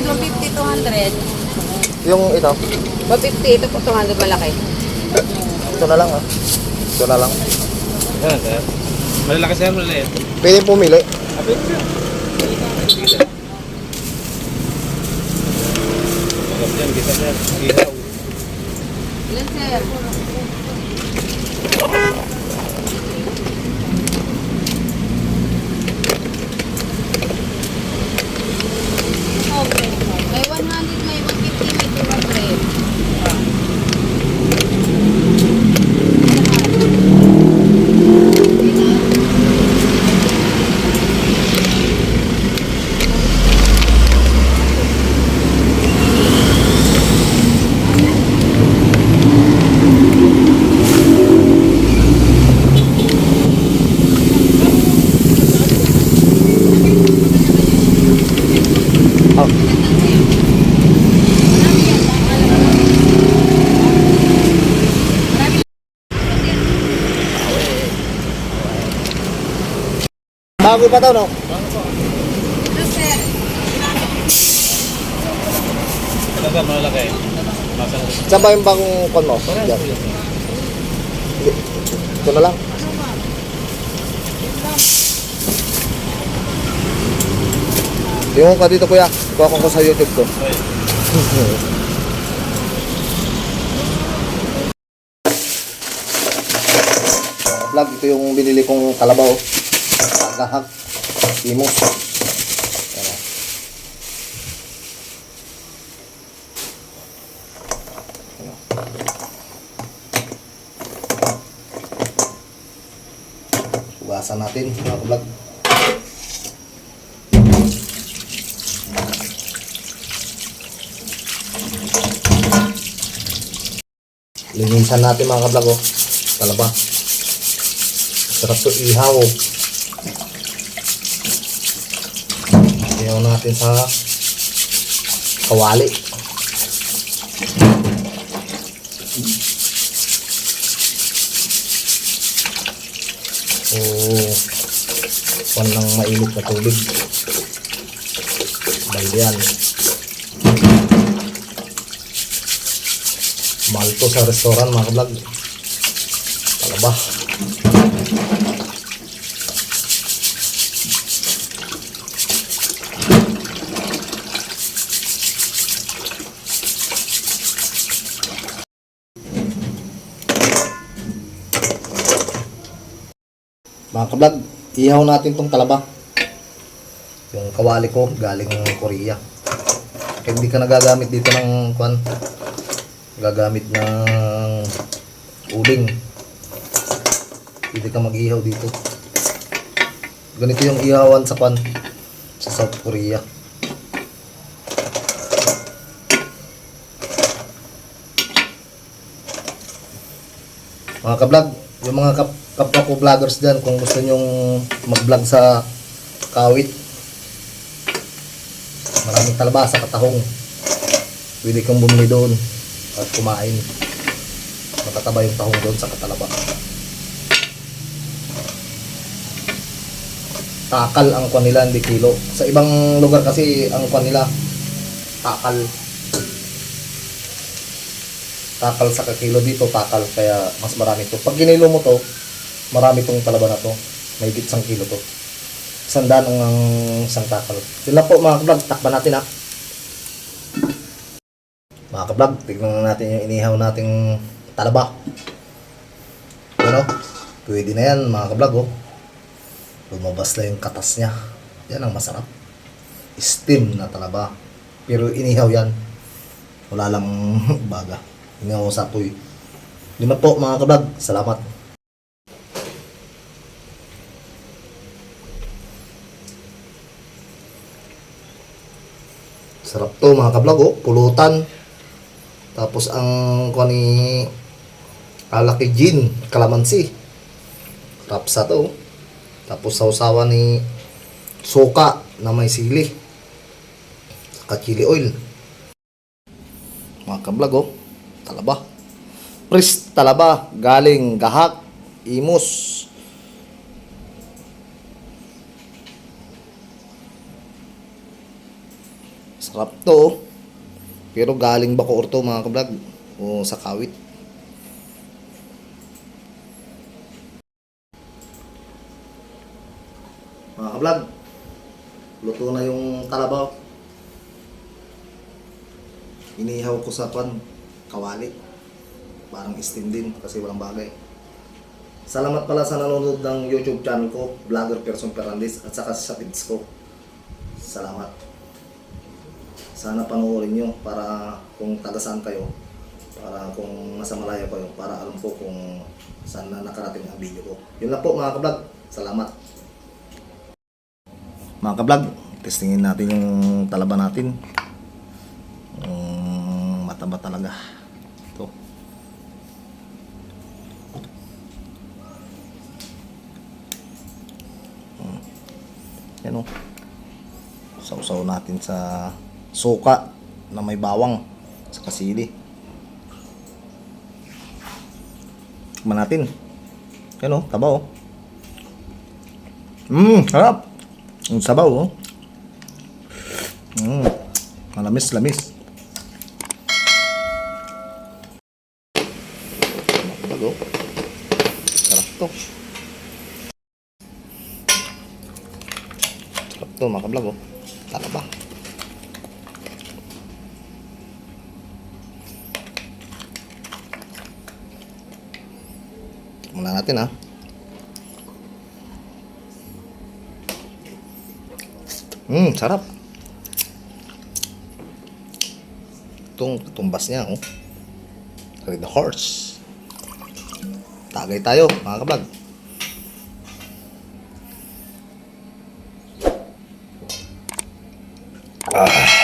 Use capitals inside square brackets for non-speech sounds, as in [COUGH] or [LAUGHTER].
Solid 150, 200. Yung ito, 150, ito po 200 malaki. ito na lang ah. Ito na lang. Yan, sir. Malalaki sir, malaliit. Pwede pumili. Abit sir. Sige sir. Maganda yan, kita sir. Ihaw. Ilan sir? May 100, may 150, may 200. Bago pa to, no? Ito sir, malalaki. Masang Saan ba yung bagong kon mo? Diyan. Ito na lang. Yung ka dito kuya, kuha ko sa YouTube ko. [LAUGHS] Vlog, ito yung binili kong kalabaw. Agahag. Imos. Ayan o. Hugasan natin mga vlog. Linisan natin mga kablog oh. Talaba. Sarap to ihaw. oh. Ihaw natin sa kawali. Oh, pan ng mainit na tubig. Balyan. Malto sa restaurant mga kablog. Talaba. Mga kablog, ihaw natin tong talaba. Yung kawali ko galing Korea. Kaya hindi ka nagagamit dito ng kwan. Gagamit ng uling. Pwede ka mag-ihaw dito. Ganito yung ihawan sa kwan sa South Korea. Mga kablog, yung mga kap kapwa ko vloggers dyan, kung gusto nyong mag-vlog sa kawit, maraming talabasa, katahong, pwede kang bumili doon at kumain. Matataba yung tahong doon sa katalaba. Takal ang kwan nila, hindi kilo. Sa ibang lugar kasi ang kwan nila, takal. Takal sa kakilo dito, takal. Kaya mas marami to. Pag ginilo mo to, marami tong talaba na to. May isang kilo to. Sandaan ang ang isang takal. Yun lang po mga kablog, takpan natin ha. Mga kablog, tignan natin yung inihaw nating talaba. Ano? Pwede na yan mga kablog oh. Lumabas na yung katas niya. Yan ang masarap. Steam na talaba. Pero inihaw yan. Wala lang [LAUGHS] baga. Inihaw sa apoy. Lima po mga kablog. Salamat. Sarap to mga kablog. Pulutan. Tapos ang kuha ni Alaki Gin, Kalamansi. Rapsa to. oh. Tapos sausawan ni suka na may sili. Saka chili oil. Mga kablog. Talaba. Pris talaba. Galing gahak. Imus. Sarap to. Pero galing Bacoor to mga kablog. O sa kawit. Mga kablog. Luto na yung kalabaw. Inihaw ko sa pan. Kawali. Parang steam din kasi walang bagay. Salamat pala sa nanonood ng YouTube channel ko, Vlogger Person Fernandez, at saka sa feeds ko. Salamat. Sana panoorin nyo para kung taga saan kayo, para kung nasa malaya kayo, para alam ko kung saan na nakarating ang video ko. Yun lang po mga kablog. Salamat. Mga kablog, testingin natin yung talaba natin. Um, mataba talaga. Ito. Yan o. Sausaw natin sa suka na may bawang sa kasili. Tikman natin. Yan o, taba o. Mmm, harap. Ang sabaw o. Mmm, malamis, lamis. Bago. Sarap to. Sarap to oh. Tara ba? Muna natin ha. Mmm, sarap. Itong tumbas niya, oh. Red horse. Tagay tayo, mga kabag. Ah.